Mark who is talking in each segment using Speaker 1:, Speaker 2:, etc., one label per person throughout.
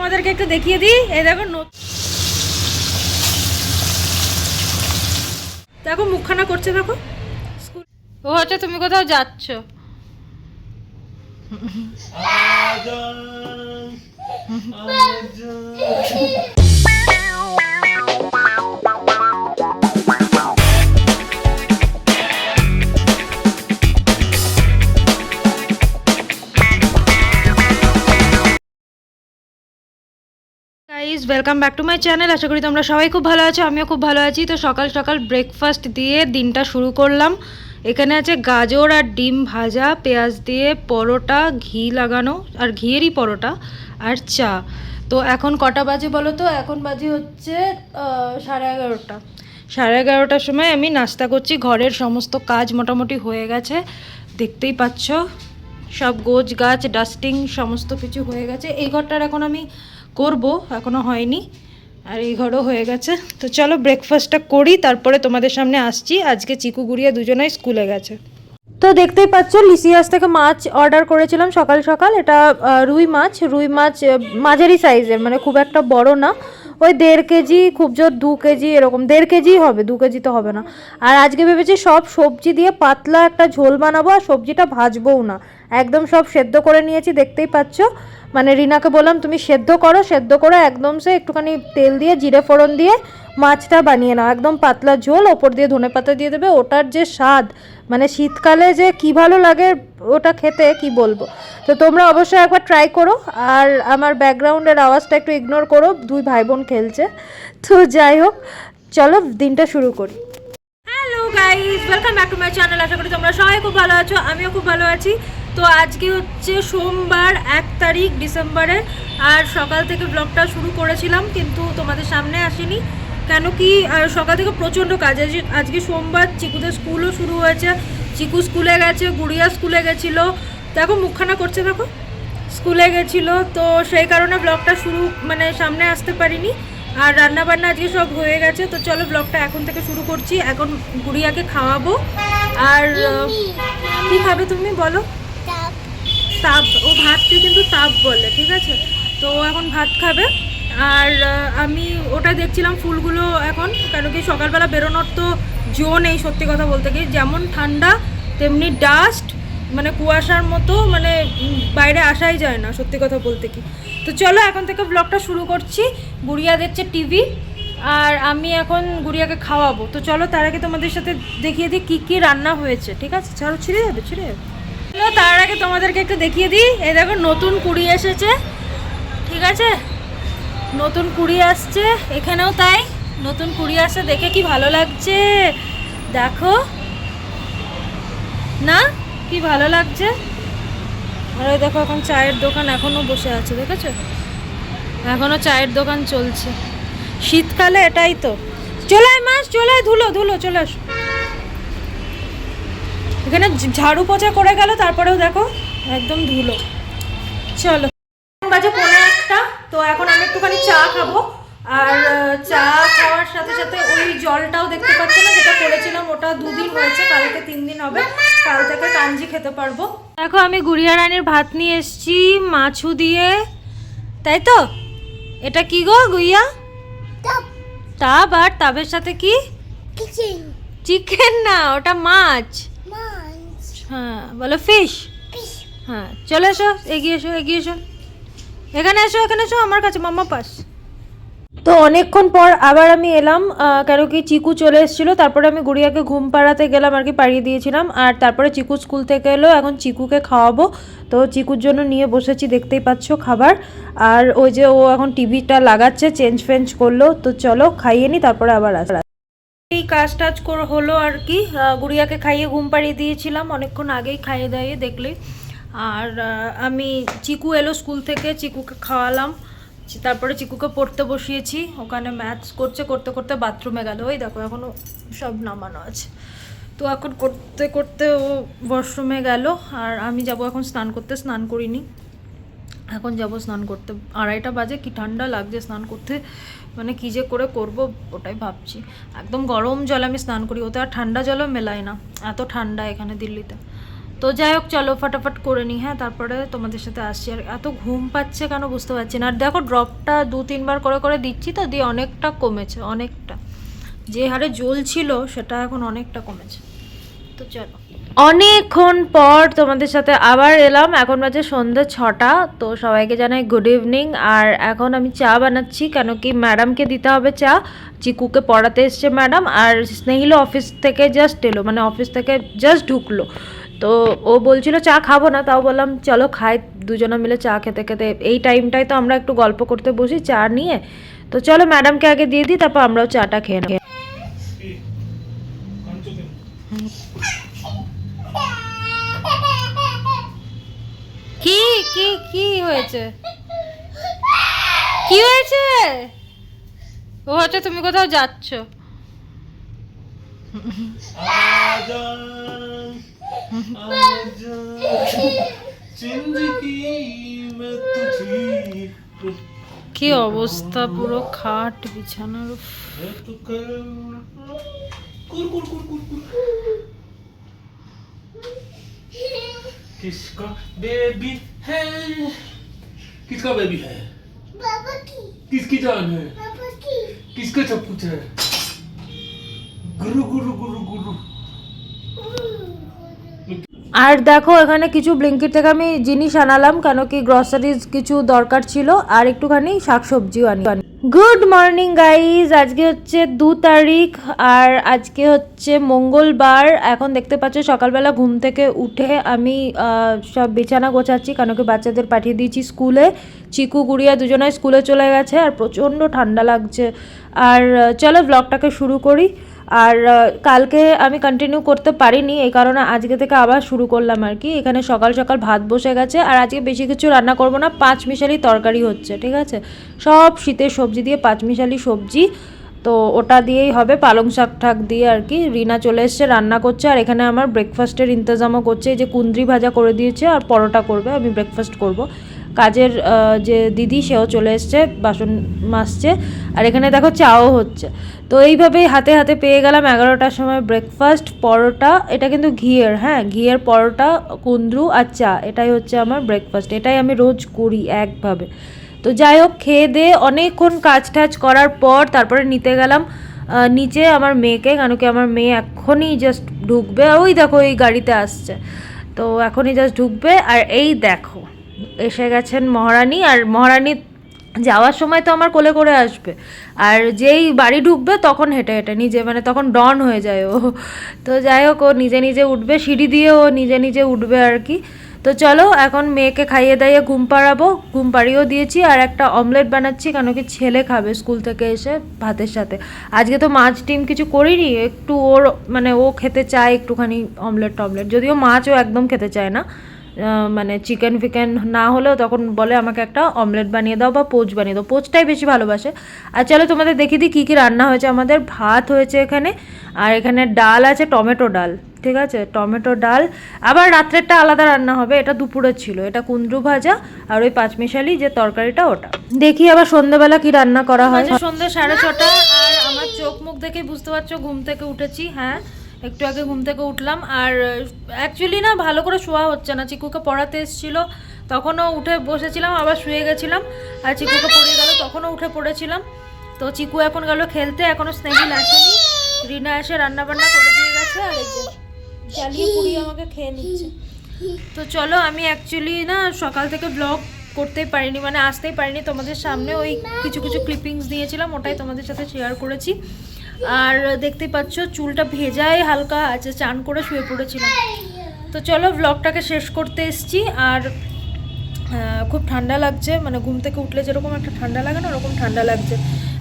Speaker 1: তোমাদেরকে একটু দেখিয়ে দিই। এই দেখো দেখো, মুখখানা করছে, দেখো। ও হচ্ছে তুমি কোথাও যাচ্ছ? Guys welcome back to my channel আশা করি তোমরা সবাই খুব ভালো আছো, আমিও খুব ভালো আছি। তো সকাল সকাল ব্রেকফাস্ট দিয়ে দিনটা শুরু করলাম। এখানে আছে গাজর আর ডিম ভাজা, পেঁয়াজ দিয়ে পরোটা, ঘি লাগানো, আর ঘিয়েরই পরোটা আর চা। তো এখন কটা বাজে বলো তো? এখন বাজে হচ্ছে সাড়ে এগারোটা। সাড়ে এগারোটার সময় আমি নাস্তা করছি। ঘরের সমস্ত কাজ মোটামুটি হয়ে গেছে। দেখতেই পাচ্ছ, সব গোছ গাছ ডাস্টিং সমস্ত কিছু হয়ে গেছে। এই ঘরটার এখন আমি করব, এখনও হয়নি, আর এই ঘরও হয়ে গেছে। তো চলো ব্রেকফাস্টটা করি, তারপরে তোমাদের সামনে আসছি। আজকে চিকু গুড়িয়া দুজনেই স্কুলে গেছে। তো দেখতেই পাচ্ছ, লিসিয়াস থেকে মাছ অর্ডার করেছিলাম সকাল সকাল। এটা রুই মাছ রুই মাছ মাঝারি সাইজের মানে খুব একটা বড় না। ওই দেড় কেজি, খুব জোর দু কেজি এরকম। দেড় কেজি হবে, দু কেজি তো হবে না। আর আজকে ভেবেছি সব সবজি দিয়ে পাতলা একটা ঝোল বানাবো, আর সবজিটা ভাজবোও না। একদম সব সেদ্ধ করে নিয়েছি, দেখতেই পাচ্ছ। মানে রিনাকে বললাম, তুমি সেদ্ধ করো, সেদ্ধ করে একদম সে একটুখানি তেল দিয়ে, জিরে ফোড়ন দিয়ে মাছটা বানিয়ে নাও। একদম পাতলা ঝোল, ওপর দিয়ে ধনে পাতা দিয়ে দেবে। ওটার যে স্বাদ মানে শীতকালে যে কি ভালো লাগে ওটা খেতে, কি বলব? তো তোমরা অবশ্যই একবার ট্রাই করো। আর আমার ব্যাকগ্রাউন্ডের আওয়াজটা একটু ইগনোর করো, দুই ভাই বোন খেলছে। তো যাই হোক, চলো দিনটা শুরু করি। Hello guys welcome back to my channel আশা করি তোমরা সবাই খুব ভালো আছো, আমিও খুব ভালো আছি। তো আজকে হচ্ছে সোমবার এক তারিখ ডিসেম্বরের আর সকাল থেকে ব্লগটা শুরু করেছিলাম, কিন্তু তোমাদের সামনে আসেনি। কেন কি সকাল থেকে প্রচণ্ড কাজ। আজ- আজকে সোমবার চিকুদের স্কুলও শুরু হয়েছে, চিকু স্কুলে গেছে, গুড়িয়া স্কুলে গেছিল। দেখো, মুখখানা করছে দেখো। স্কুলে গেছিল, তো সেই কারণে ব্লগটা শুরু মানে সামনে আসতে পারিনি। আর রান্না বান্না আজকে সব হয়ে গেছে, তো চলো ব্লগটা এখন থেকে শুরু করছি। এখন গুড়িয়াকে খাওয়াবো। আর কি খাবে তুমি বলো? তাপ, ও ভাতকে কিন্তু তাপ বলে, ঠিক আছে? তো এখন ভাত খাবে। আর আমি ওটা দেখছিলাম ফুলগুলো এখন, কেন কি সকালবেলা বেরোনোর তো জো নেই, সত্যি কথা বলতে কি। যেমন ঠান্ডা, তেমনি ডাস্ট মানে কুয়াশার মতো মানে বাইরে আসাই যায় না, সত্যি কথা বলতে কি। তো চলো, এখন থেকে ব্লগটা শুরু করছি। গুড়িয়া দেখছে টিভি আর আমি এখন গুড়িয়াকে খাওয়াবো। তো চলো, তার আগে তোমাদের সাথে দেখিয়ে দিই কী কী রান্না হয়েছে, ঠিক আছে? চলো ছিঁড়ে যাবে ছিঁড়ে যাবে। তার আগে তোমাদেরকে একটু দেখিয়ে দিই। এই দেখো, নতুন কুড়ি এসেছে। ঠিক আছে? নতুন কুড়ি আসছে। এখানেও তাই। নতুন কুড়ি আসছে। দেখে কি ভালো লাগছে? দেখো। না? কি ভালো লাগছে? আর ওই দেখো, এখন চায়ের দোকান এখনও বসে আছে, দেখেছ? এখনও চায়ের দোকান চলছে। শীতকালে এটাই তো। চলে মাস, চলে ধুলো ধুলো, চলে আসো এখানে ঝাড়ু পোছা করে গেল তারপরেও দেখো একদম ধুলো। চলো। বাজে পনেরো একটা তো এখন আমি একটুখানি চা খাব। আর চা খাওয়ার সাথে সাথে ওই জলটাও দেখতে পাচ্ছি না যেটা করেছিলাম ওটা দুদিন হয়েছে কালকে তিন দিন হবে। কাল থেকে কাঞ্জি খেতে পারব। দেখো আমি গুড়িয়া রানীর ভাত নিয়ে এসেছি মাছু দিয়ে। তাই তো? এটা কি গো গুইয়া? তাব আর তাবের সাথে কি. চিকেন না ওটা মাছ. হ্যাঁ বলো ফিশ. হ্যাঁ চলে এসো এগিয়ে এসো এগিয়ে এসো। এখানে এসো এখানে এসো আমার কাছে মাম্মা পাস। তো অনেকক্ষণ পর আবার আমি এলাম কেন কি চিকু চলে এসেছিল তারপরে আমি গুড়িয়াকে ঘুম পাড়াতে গেলাম আর কি পাড়িয়ে দিয়েছিলাম। আর তারপরে চিকু স্কুল থেকে এলো এখন চিকুকে খাওয়াবো। তো চিকুর জন্য নিয়ে বসেছি দেখতেই পাচ্ছ খাবার। আর ওই যে ও এখন টিভিটা লাগাচ্ছে চেঞ্জ ফেঞ্জ করল। তো চলো খাইয়ে নি তারপরে আবার আস এই কাজ টাজ করে হলো আর কি। গুড়িয়াকে খাইয়ে ঘুম পাড়িয়ে দিয়েছিলাম। অনেকক্ষণ আগেই খাইয়ে দাইয়ে দেখলে। আর আমি চিকু এলো স্কুল থেকে, চিকুকে খাওয়ালাম। তারপরে চিকুকে পড়তে বসিয়েছি। ওখানে ম্যাথস করছে, করতে করতে বাথরুমে গেল। ওই দেখো এখনও সব নামানো আছে। তো এখন করতে করতে ও ওয়াশরুমে গেল। আর আমি যাব এখন স্নান করতে। স্নান করিনি। এখন যাব স্নান করতে। আড়াইটা বাজে, কি ঠান্ডা লাগছে স্নান করতে। মানে কী যে করে করব, ওটাই ভাবছি। একদম গরম জল আমি স্নান করি, ওতে আর ঠান্ডা জলও মেলায় না। এত ঠান্ডা এখানে দিল্লিতে। তো যাই হোক, চলো ফটাফট করে নিই হ্যাঁ তারপরে তোমাদের সাথে আসছি। আর এত ঘুম পাচ্ছে কেন বুঝতে পারছি না। আর দেখো, ড্রপটা দু, তিনবার করে করে দিচ্ছি তো, দিয়ে অনেকটা কমেছে, অনেকটা। যে হারে জল ছিল সেটা এখন অনেকটা কমেছে। তো চলো। অনেকক্ষণ পর তোমাদের সাথে আবার এলাম। এখন বাজে সন্ধ্যে ছটা, তো সবাইকে জানাই গুড ইভিনিং আর এখন আমি চা বানাচ্ছি, কেন কি ম্যাডামকে দিতে হবে চা। চিকুকে পড়াতে এসছে ম্যাডাম আর স্নেহিল অফিস থেকে জাস্ট এলো মানে অফিস থেকে জাস্ট ঢুকলো। তো ও বলছিল, চা খাব না। তাও বললাম, চলো খাই। দুজনে মিলে চা খেতে খেতে, এই টাইমটাই তো আমরা একটু গল্প করতে বসি চা নিয়ে। তো চলো ম্যাডামকে আগে দিয়ে দিই, তারপর আমরাও চাটা খেয়ে নেব। কি কি কি হয়েছে? কি হয়েছে? ও হচ্ছে তুমি কোথাও যাচ্ছ? কি অবস্থা পুরো খাট বিছানার
Speaker 2: কুর কুর কুর কুর কুর किसका बेबी है किसका बेबी है
Speaker 3: बाबा की
Speaker 2: किसकी जान है
Speaker 3: बाबा की
Speaker 2: किसका सब कुछ है गुरु गुरु गुरु गुरु
Speaker 1: আর দেখো এখানে কিছু ব্লিঙ্কিট থেকে আমি জিনিস আনালাম কেন কি গ্রসারিজ কিছু দরকার ছিল আর একটুখানি শাকসবজিও আনি গুড মর্নিং গাইজ আজকে হচ্ছে দু তারিখ আর আজকে হচ্ছে মঙ্গলবার। এখন দেখতে পাচ্ছ, সকালবেলা ঘুম থেকে উঠে আমি সব বিছানা গোছাচ্ছি। কেন কি বাচ্চাদের পাঠিয়ে দিয়েছি স্কুলে। চিকু, গুড়িয়া দুজনে স্কুলে চলে গেছে আর প্রচণ্ড ঠান্ডা লাগছে। আর, চলো ব্লগটাকে শুরু করি। আর কালকে আমি কন্টিনিউ করতে পারিনি, এই কারণে আজকে থেকে আবার শুরু করলাম আর কি। এখানে সকাল সকাল ভাত বসে গেছে, আর আজকে বেশি কিছু রান্না করব না, পাঁচ মিশালি তরকারি হচ্ছে, ঠিক আছে? সব শীতের সবজি দিয়ে পাঁচ মিশালি সবজি, তো ওটা দিয়েই হবে, পালং শাক ঠাক দিয়ে আর কি। রিনা চলে এসছে, রান্না করছে, আর এখানে আমার ব্রেকফাস্টের ইন্তজামও করছে, এই যে কুন্দ্রি ভাজা করে দিয়েছে, আর পরোটা করবে, আমি ব্রেকফাস্ট করব। কাজের যে দিদি, সেও চলে এসছে, বাসন মাসছে আর এখানে দেখো চাও হচ্ছে। তো এইভাবেই হাতে হাতে পেয়ে গেলাম এগারোটার সময় ব্রেকফাস্ট পরোটা, এটা কিন্তু ঘিয়ের হ্যাঁ ঘিয়ের পরোটা কুন্দ্রু আর চা, এটাই হচ্ছে আমার ব্রেকফাস্ট এটাই আমি রোজ করি একভাবে। তো যাই হোক, খেয়ে দিয়ে অনেকক্ষণ কাজ টাজ করার পর তারপরে নিতে গেলাম নিচে আমার মেয়েকে কেন কি আমার মেয়ে এখনই জাস্ট ঢুকবে, ওই দেখো এই গাড়িতে আসছে। তো এখনই জাস্ট ঢুকবে, আর এই দেখো এসে গেছেন মহারানী, আর মহারানী যাওয়ার সময় তো আমার কোলে করে আসবে। আর যেই বাড়ি ঢুকবে তখন হেঁটে হেঁটে, নিজে মানে তখন ডন হয়ে যায় ও। তো যাই হোক, ও নিজে নিজে উঠবে, সিঁড়ি দিয়ে ও নিজে নিজে উঠবে আর কি। তো চলো, এখন মেয়েকে খাইয়ে দাইয়ে ঘুম পাড়াবো। ঘুম পাড়িয়েও দিয়েছি, আর একটা অমলেট বানাচ্ছি, কেন কি ছেলে খাবে স্কুল থেকে এসে ভাতের সাথে। আজকে তো মাছ ডিম কিছু করিনি, একটু ওর মানে ও খেতে চায় একটুখানি অমলেট টমলেট, যদিও মাছও একদম খেতে চায় না। মানে চিকেন ফিকেন না হলেও তখন বলে আমাকে একটা অমলেট বানিয়ে দাও বা পোচ বানিয়ে দাও। পোচটাই বেশি ভালোবাসে। আর চলো তোমাদের দেখিয়ে দিই কী কী রান্না হয়েছে। আমাদের ভাত হয়েছে এখানে, আর এখানে ডাল আছে, টমেটো ডাল, ঠিক আছে? টমেটো ডাল। আবার রাত্রেরটা আলাদা রান্না হবে, এটা দুপুরের ছিল। এটা কুন্দ্রু ভাজা আর ওই পাঁচমিশালি যে তরকারিটা, ওটা। দেখি আবার সন্ধ্যেবেলা কি রান্না করা হয়। সন্ধ্যে সাড়ে ছটা, আর আমার চোখ মুখ দেখে বুঝতে পারছ, ঘুম থেকে উঠেছি হ্যাঁ? একটু আগে ঘুম থেকে উঠলাম আর অ্যাকচুয়ালি না ভালো করে শোয়া হচ্ছে না। চিকুকে পড়াতে এসেছিল, তখনও উঠে বসেছিলাম, আবার শুয়ে গেছিলাম। আর চিকুকে পড়ে গেল, তখনও উঠে পড়েছিলাম। তো চিকু এখন গেল খেলতে এখনও স্নেহিল আসেনি। রিনা এসে রান্না বান্না করে দিয়ে গেছে, আর জ্বালিয়ে পুড়িয়ে আমাকে খেয়ে নিচ্ছে। তো চলো, আমি অ্যাকচুয়ালি না সকাল থেকে ব্লগ করতেই পারিনি মানে আসতেই পারিনি তোমাদের সামনে। ওই কিছু কিছু ক্লিপিংস দিয়েছিলাম, ওটাই তোমাদের সাথে শেয়ার করেছি। আর দেখতেই পাচ্ছ, চুলটা ভেজায় হালকা আছে, চান করে শুয়ে পড়েছিলাম। তো চলো ব্লগটাকে শেষ করতে এসছি। আর খুব ঠান্ডা লাগছে মানে ঘুম থেকে উঠলে যেরকম একটা ঠান্ডা লাগে না, ওরকম ঠান্ডা লাগছে।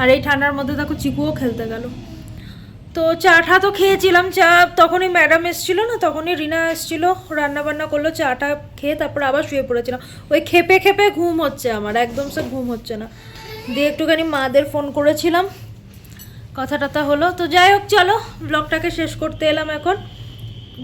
Speaker 1: আর এই ঠান্ডার মধ্যে দেখো, চিকুও খেলতে গেল। তো চাটা তো খেয়েছিলাম, চা তখনই ম্যাডাম এসেছিল না, তখনই রিনা এসেছিল রান্না বান্না করল, চাটা খেয়ে তারপর আবার শুয়ে পড়েছিলাম। ওই খেপে খেপে ঘুম হচ্ছে আমার, একদম সে ঘুম হচ্ছে না। দিয়ে একটুখানি মাদের ফোন করেছিলাম। কথা টথা হলো, তো যাই হোক, চলো ব্লগটাকে শেষ করতে এলাম এখন।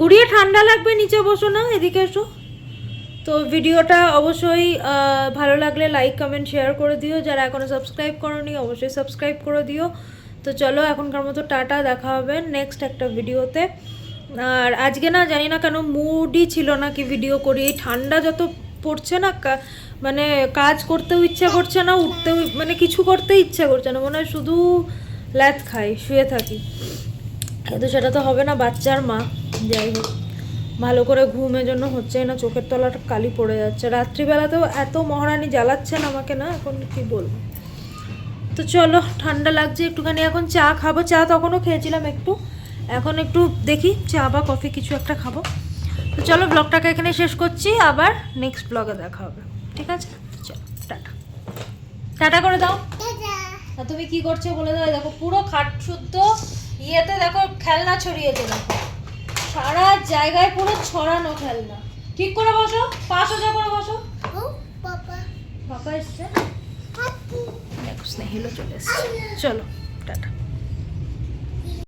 Speaker 1: গুড়িয়ে ঠান্ডা লাগবে, নিচে বসো না, এদিকে এসো। তো ভিডিওটা অবশ্যই ভালো লাগলে লাইক কমেন্ট শেয়ার করে দিও। যারা এখনও সাবস্ক্রাইব করোনি, অবশ্যই সাবস্ক্রাইব করে দিও। তো চলো, এখনকার মতো টাটা, দেখা হবে নেক্সট একটা ভিডিওতে। আর আজকে না, জানি না কেন মুডই ছিল না কি ভিডিও করি। এই ঠান্ডা যত পড়ছে না মানে কাজ করতেও ইচ্ছা করছে না, উঠতেও মানে কিছু করতে ইচ্ছা করছে না। মনে হয় শুধু ল্যাথ খাই, শুয়ে থাকি। কিন্তু সেটা তো হবে না, বাচ্চার মা। যাই হোক, ভালো করে ঘুমের জন্য হচ্ছে না, চোখের তলাটা কালি পড়ে যাচ্ছে। রাত্রিবেলাতেও এত মহারানি জ্বালাচ্ছেন আমাকে না, এখন কি বলব? তো চলো, ঠান্ডা লাগছে একটুখানি, এখন চা খাব। চা তখনও খেয়েছিলাম একটু। এখন একটু দেখি, চা বা কফি কিছু একটা খাব। তো চলো, ব্লগটাকে এখানে শেষ করছি। আবার নেক্সট ব্লগে দেখা হবে। ঠিক আছে? চলো, টাটা। টাটা করে দাও। তুমি কি করছ বলে দাও দেখো পুরো খাট শুদ্ধ ইয়েতে দেখো খেলনা ছড়িয়েছে দেখো। সারা জায়গায় পুরো ছড়ানো খেলনা। ঠিক করে বসো পা সোজা করে বসো। পাপা। এসছে? দেখো স্নেহিলও চলে এসছে। চলো টাটা।